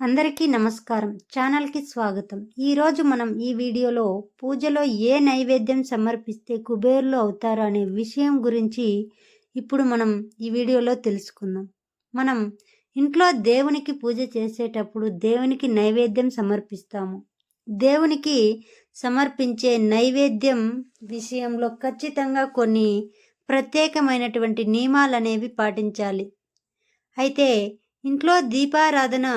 అందరికీ నమస్కారం ఛానల్కి స్వాగతం. ఈరోజు మనం ఈ వీడియోలో పూజలో ఏ నైవేద్యం సమర్పిస్తే కుబేరులు అవుతారు అనే విషయం గురించి ఇప్పుడు మనం ఈ వీడియోలో తెలుసుకుందాం. మనం ఇంట్లో దేవునికి పూజ చేసేటప్పుడు దేవునికి నైవేద్యం సమర్పిస్తాము. దేవునికి సమర్పించే నైవేద్యం విషయంలో ఖచ్చితంగా కొన్ని ప్రత్యేకమైనటువంటి నియమాలు అనేవి పాటించాలి. అయితే ఇంట్లో దీపారాధన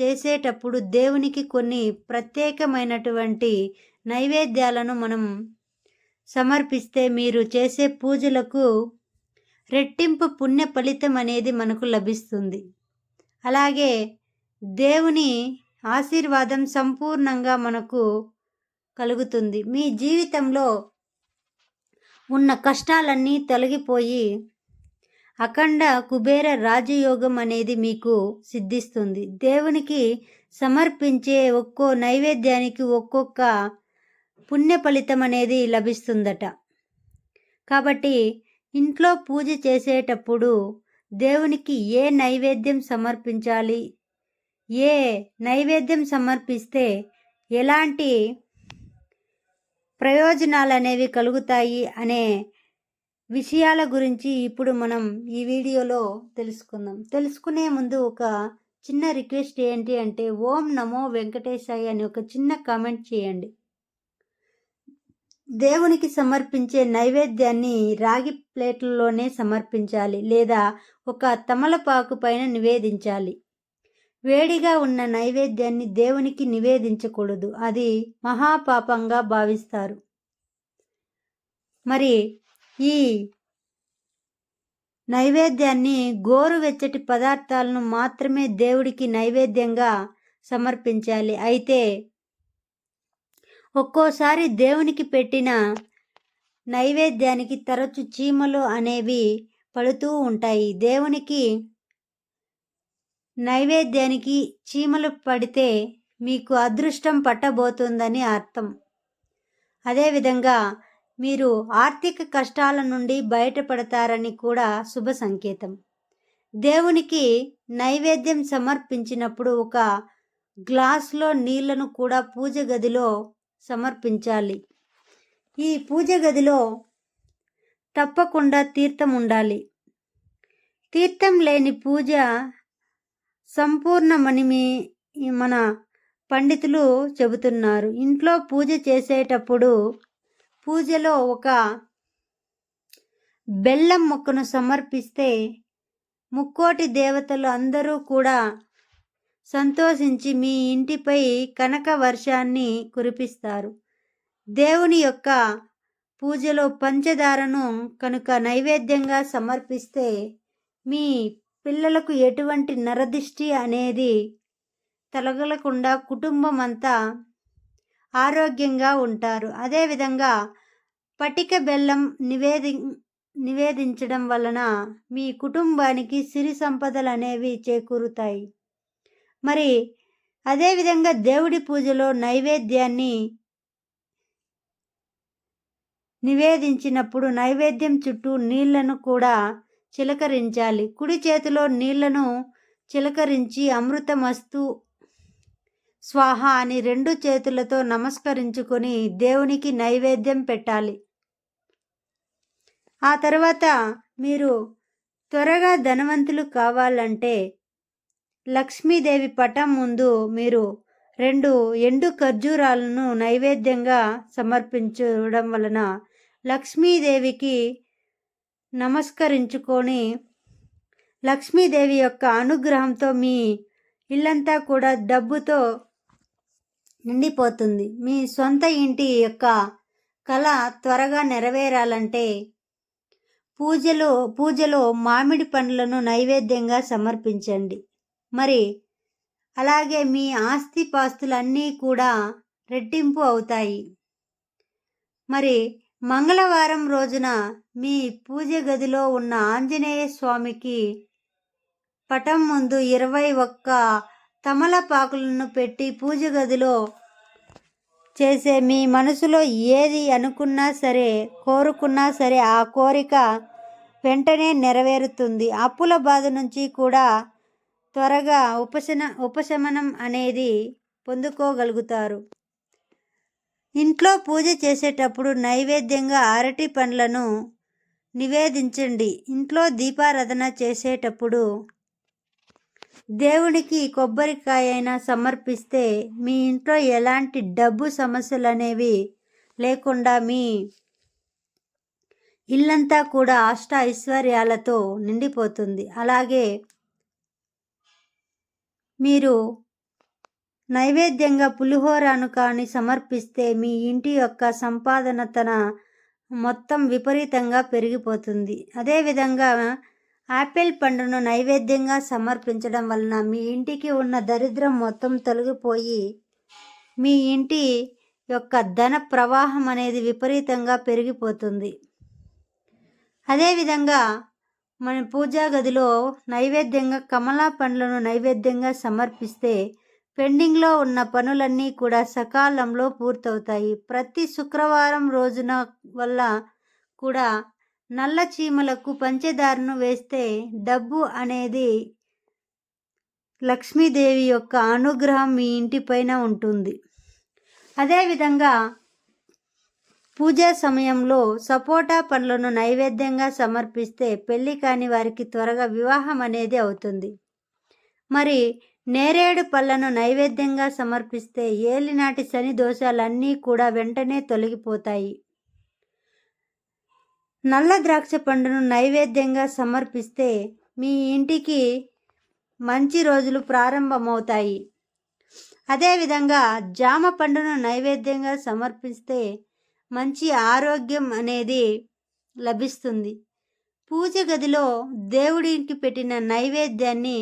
చేసేటప్పుడు దేవునికి కొన్ని ప్రత్యేకమైనటువంటి నైవేద్యాలను మనం సమర్పిస్తే మీరు చేసే పూజలకు రెట్టింపు పుణ్య ఫలితం అనేది మనకు లభిస్తుంది. అలాగే దేవుని ఆశీర్వాదం సంపూర్ణంగా మనకు కలుగుతుంది. మీ జీవితంలో ఉన్న కష్టాలన్నీ తొలగిపోయి అఖండ కుబేర రాజయోగం అనేది మీకు సిద్ధిస్తుంది. దేవునికి సమర్పించే ఒక్కో నైవేద్యానికి ఒక్కొక్క పుణ్య ఫలితం అనేది లభిస్తుందట. కాబట్టి ఇంట్లో పూజ చేసేటప్పుడు దేవునికి ఏ నైవేద్యం సమర్పించాలి? ఏ నైవేద్యం సమర్పిస్తే ఎలాంటి ప్రయోజనాలు అనేవి కలుగుతాయి అనే విషయాల గురించి ఇప్పుడు మనం ఈ వీడియోలో తెలుసుకుందాం. తెలుసుకునే ముందు ఒక చిన్న రిక్వెస్ట్ ఏంటి అంటే ఓం నమో వెంకటేశాయ అని ఒక చిన్న కామెంట్ చేయండి. దేవునికి సమర్పించే నైవేద్యాన్ని రాగి ప్లేట్లలోనే సమర్పించాలి లేదా ఒక తమలపాకు పైన నివేదించాలి. వేడిగా ఉన్న నైవేద్యాన్ని దేవునికి నివేదించకూడదు. అది మహాపాపంగా భావిస్తారు. మరి ఈ నైవేద్యాన్ని గోరువెచ్చటి పదార్థాలను మాత్రమే దేవుడికి నైవేద్యంగా సమర్పించాలి. అయితే ఒక్కోసారి దేవునికి పెట్టిన నైవేద్యానికి తరచు చీమలు అనేవి పడుతూ ఉంటాయి. దేవునికి నైవేద్యానికి చీమలు పడితే మీకు అదృష్టం పట్టబోతుందని అర్థం. అదేవిధంగా మీరు ఆర్థిక కష్టాల నుండి బయటపడతారని కూడా శుభ సంకేతం. దేవునికి నైవేద్యం సమర్పించినప్పుడు ఒక గ్లాసులో నీళ్ళను కూడా పూజ గదిలో సమర్పించాలి. ఈ పూజ గదిలో తప్పకుండా తీర్థం ఉండాలి. తీర్థం లేని పూజ సంపూర్ణమని మీ మన పండితులు చెబుతున్నారు. ఇంట్లో పూజ చేసేటప్పుడు పూజలో ఒక బెల్లం మొక్కను సమర్పిస్తే ముక్కోటి దేవతలు అందరూ కూడా సంతోషించి మీ ఇంటిపై కనక వర్షాన్ని కురిపిస్తారు. దేవుని యొక్క పూజలో పంచదారను కనుక నైవేద్యంగా సమర్పిస్తే మీ పిల్లలకు ఎటువంటి నరదిష్టి అనేది తొలగలకుండా కుటుంబం అంతా ఆరోగ్యంగా ఉంటారు. అదేవిధంగా పటిక బెల్లం నివేది నివేదించడం వలన మీ కుటుంబానికి సిరి సంపదలు అనేవి చేకూరుతాయి. మరి అదేవిధంగా దేవుడి పూజలో నైవేద్యాన్ని నివేదించినప్పుడు నైవేద్యం చుట్టూ నీళ్ళను కూడా చిలకరించాలి. కుడి చేతిలో నీళ్ళను చిలకరించి అమృతమస్తు స్వాహ అని రెండు చేతులతో నమస్కరించుకొని దేవునికి నైవేద్యం పెట్టాలి. ఆ తర్వాత మీరు త్వరగా ధనవంతులు కావాలంటే లక్ష్మీదేవి పటం ముందు మీరు రెండు ఎండు ఖర్జూరాలను నైవేద్యంగా సమర్పించడం వలన లక్ష్మీదేవికి నమస్కరించుకొని లక్ష్మీదేవి యొక్క అనుగ్రహంతో మీ ఇల్లంతా కూడా డబ్బుతో నిండిపోతుంది. మీ సొంత ఇంటి యొక్క కళ త్వరగా నెరవేరాలంటే పూజలో పూజలో మామిడి పండ్లను నైవేద్యంగా సమర్పించండి. మరి అలాగే మీ ఆస్తిపాస్తులన్నీ కూడా రెట్టింపు అవుతాయి. మరి మంగళవారం రోజున మీ పూజ గదిలో ఉన్న ఆంజనేయ స్వామికి పటం ముందు ఇరవై ఒక్క తమలపాకులను పెట్టి పూజ గదిలో చేసే మీ మనసులో ఏది అనుకున్నా సరే కోరుకున్నా సరే ఆ కోరిక వెంటనే నెరవేరుతుంది. అప్పుల బాధ నుంచి కూడా త్వరగా ఉపశన ఉపశమనం అనేది పొందుకోగలుగుతారు. ఇంట్లో పూజ చేసేటప్పుడు నైవేద్యంగా అరటి పండ్లను నివేదించండి. ఇంట్లో దీపారాధన చేసేటప్పుడు దేవునికి కొబ్బరికాయ అయినా సమర్పిస్తే మీ ఇంట్లో ఎలాంటి డబ్బు సమస్యలు అనేవి లేకుండా మీ ఇల్లంతా కూడా అష్ట ఐశ్వర్యాలతో నిండిపోతుంది. అలాగే మీరు నైవేద్యంగా పులిహోరను కానీ సమర్పిస్తే మీ ఇంటి యొక్క సంపాదన తన మొత్తం విపరీతంగా పెరిగిపోతుంది. అదేవిధంగా ఆపిల్ పండును నైవేద్యంగా సమర్పించడం వలన మీ ఇంటికి ఉన్న దరిద్రం మొత్తం తొలగిపోయి మీ ఇంటి యొక్క ధన ప్రవాహం అనేది విపరీతంగా పెరిగిపోతుంది. అదేవిధంగా మన పూజా గదిలో నైవేద్యంగా కమలా పండ్లను నైవేద్యంగా సమర్పిస్తే పెండింగ్లో ఉన్న పనులన్నీ కూడా సకాలంలో పూర్తవుతాయి. ప్రతి శుక్రవారం రోజున వల్ల కూడా నల్ల చీమలకు పంచదారను వేస్తే డబ్బు అనేది లక్ష్మీదేవి యొక్క అనుగ్రహం మీ ఇంటిపైన ఉంటుంది. అదేవిధంగా పూజా సమయంలో సపోటా పండ్లను నైవేద్యంగా సమర్పిస్తే పెళ్ళి కాని వారికి త్వరగా వివాహం అనేది అవుతుంది. మరి నేరేడు పళ్ళను నైవేద్యంగా సమర్పిస్తే ఏలినాటి శని దోషాలన్నీ కూడా వెంటనే తొలగిపోతాయి. నల్ల ద్రాక్ష పండును నైవేద్యంగా సమర్పిస్తే మీ ఇంటికి మంచి రోజులు ప్రారంభమవుతాయి. అదేవిధంగా జామ పండును నైవేద్యంగా సమర్పిస్తే మంచి ఆరోగ్యం అనేది లభిస్తుంది. పూజ గదిలో దేవుడికి పెట్టిన నైవేద్యాన్ని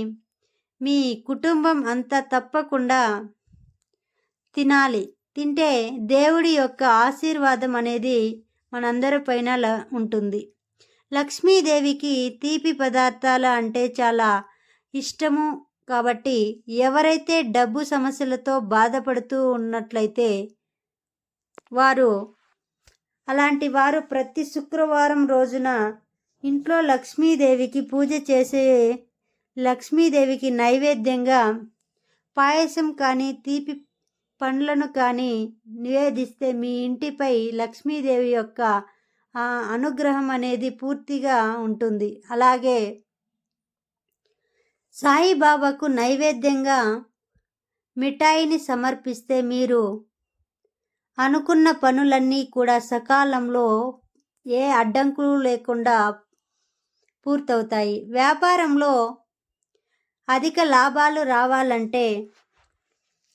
మీ కుటుంబం అంతా తప్పకుండా తినాలి. తింటే దేవుడి యొక్క ఆశీర్వాదం అనేది మనందరిపైన ఉంటుంది. లక్ష్మీదేవికి తీపి పదార్థాలు అంటే చాలా ఇష్టము కాబట్టి ఎవరైతే డబ్బు సమస్యలతో బాధపడుతూ ఉన్నట్లయితే వారు అలాంటి వారు ప్రతి శుక్రవారం రోజున ఇంట్లో లక్ష్మీదేవికి పూజ చేసే లక్ష్మీదేవికి నైవేద్యంగా పాయసం కానీ తీపి పండ్లను కానీ నివేదిస్తే మీ ఇంటిపై లక్ష్మీదేవి యొక్క అనుగ్రహం అనేది పూర్తిగా ఉంటుంది. అలాగే సాయిబాబాకు నైవేద్యంగా మిఠాయిని సమర్పిస్తే మీరు అనుకున్న పనులన్నీ కూడా సకాలంలో ఏ అడ్డంకులు లేకుండా పూర్తవుతాయి. వ్యాపారంలో అధిక లాభాలు రావాలంటే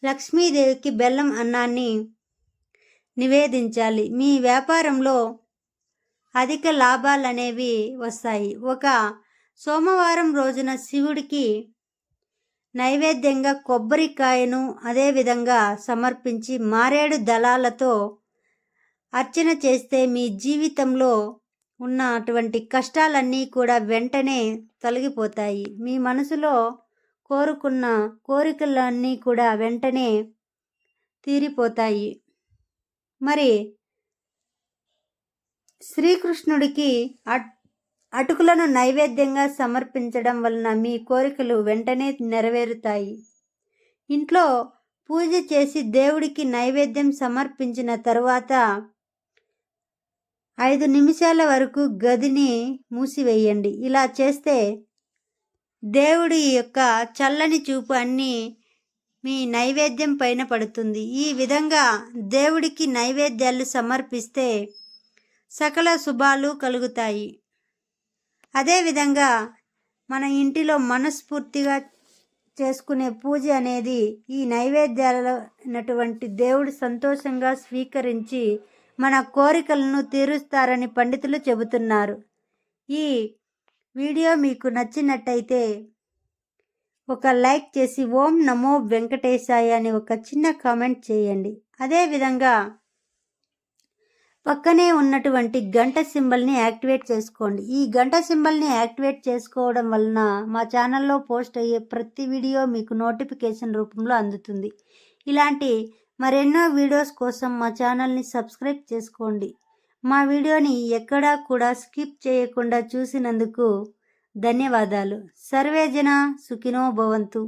లక్ష్మీదేవికి బెల్లం అన్నాన్ని నివేదించాలి. మీ వ్యాపారంలో అధిక లాభాలు అనేవి వస్తాయి. ఒక సోమవారం రోజున శివుడికి నైవేద్యంగా కొబ్బరికాయను అదేవిధంగా సమర్పించి మారేడు దళాలతో అర్చన చేస్తే మీ జీవితంలో ఉన్న అటువంటి కష్టాలన్నీ కూడా వెంటనే తొలగిపోతాయి. మీ మనసులో కోరుకున్న కోరికలన్నీ కూడా వెంటనే తీరిపోతాయి. మరి శ్రీకృష్ణుడికి అటుకులను నైవేద్యంగా సమర్పించడం వలన మీ కోరికలు వెంటనే నెరవేరుతాయి. ఇంట్లో పూజ చేసి దేవుడికి నైవేద్యం సమర్పించిన తరువాత ఐదు నిమిషాల వరకు గదిని మూసివేయండి. ఇలా చేస్తే దేవుడి యొక్క చల్లని చూపు అన్నీ మీ నైవేద్యం పైన పడుతుంది. ఈ విధంగా దేవుడికి నైవేద్యాలు సమర్పిస్తే సకల శుభాలు కలుగుతాయి. అదేవిధంగా మన ఇంటిలో మనస్ఫూర్తిగా చేసుకునే పూజ అనేది ఈ నైవేద్యాలైనటువంటి దేవుడు సంతోషంగా స్వీకరించి మన కోరికలను తీరుస్తారని పండితులు చెబుతున్నారు. ఈ వీడియో మీకు నచ్చినట్టయితే ఒక లైక్ చేసి ఓం నమో వెంకటేశాయ అని ఒక చిన్న కామెంట్ చేయండి. అదేవిధంగా పక్కనే ఉన్నటువంటి గంట సింబల్ని యాక్టివేట్ చేసుకోండి. ఈ గంట సింబల్ని యాక్టివేట్ చేసుకోవడం వలన మా ఛానల్లో పోస్ట్ అయ్యే ప్రతి వీడియో మీకు నోటిఫికేషన్ రూపంలో అందుతుంది. ఇలాంటి మరెన్నో వీడియోస్ కోసం మా ఛానల్ని సబ్స్క్రైబ్ చేసుకోండి. మా వీడియోని ఎక్కడా కూడా స్కిప్ చేయకుండా చూసినందుకు ధన్యవాదాలు. సర్వే జన సుఖినో భవంతు.